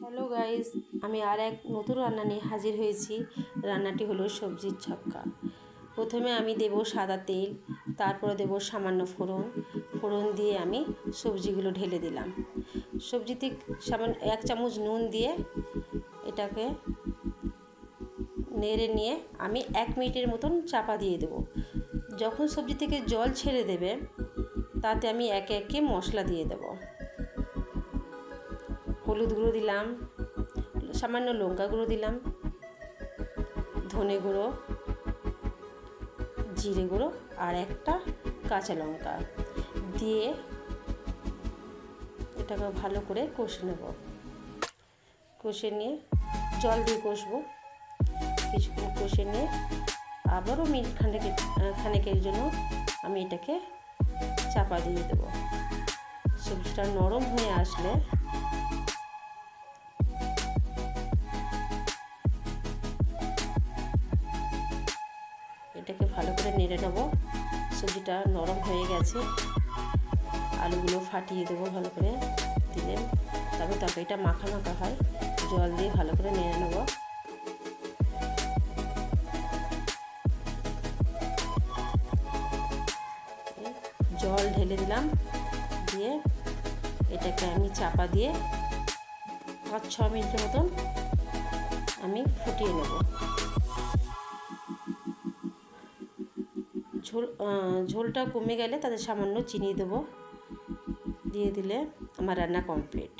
Hello guys আমি আর এক নতুন রান্না নিয়ে হাজির হয়েছি। রান্নাটি হলো সবজির ছক্কা। প্রথমে আমি দেব সাদা তেল, তারপরে দেব সামান্য ফোড়ন। ফোড়ন দিয়ে আমি সবজিগুলো ঢেলে দিলাম। সবজিতে সামান্য এক চামচ নুন দিয়ে এটাকে নেড়ে নিয়ে আমি এক মিনিটের মতন চাপা দিয়ে দেবো। যখন সবজি থেকে জল ছেড়ে দেবে, তাতে আমি একে একে মশলা দিয়ে দেবো। হলুদ গুঁড়ো দিলাম, সামান্য লঙ্কা গুঁড়ো দিলাম, ধনে গুঁড়ো, জিরে গুঁড়ো আর একটা কাঁচা লঙ্কা দিয়ে এটাকে ভালো করে কষে নেব। কষে নিয়ে জল দিয়ে কষবো। কিছুক্ষণ কষে নিয়ে আবারও মিনিট খানেকের খানেকের জন্য আমি এটাকে চাপা দিয়ে দেবো। সবজিটা নরম হয়ে আসলে এটাকে ভালো করে নেড়ে নেব। সবজিটা নরম হয়ে গেছে। আলুগুলো ফাটিয়ে দেবো ভালো করে দিলে তবে তরকারিটা মাখা মাখা হয়। জল দিয়ে ভালো করে নেড়ে নেব। জল ঢেলে দিলাম। দিয়ে এটাকে আমি চাপা দিয়ে পাঁচ ছ মিনিটের মতন আমি ফুটিয়ে নেব। ঝোল ঝোলটা কমে গেলে তাতে সামান্য চিনি দেবো। দিয়ে দিলে আমার রান্না কমপ্লিট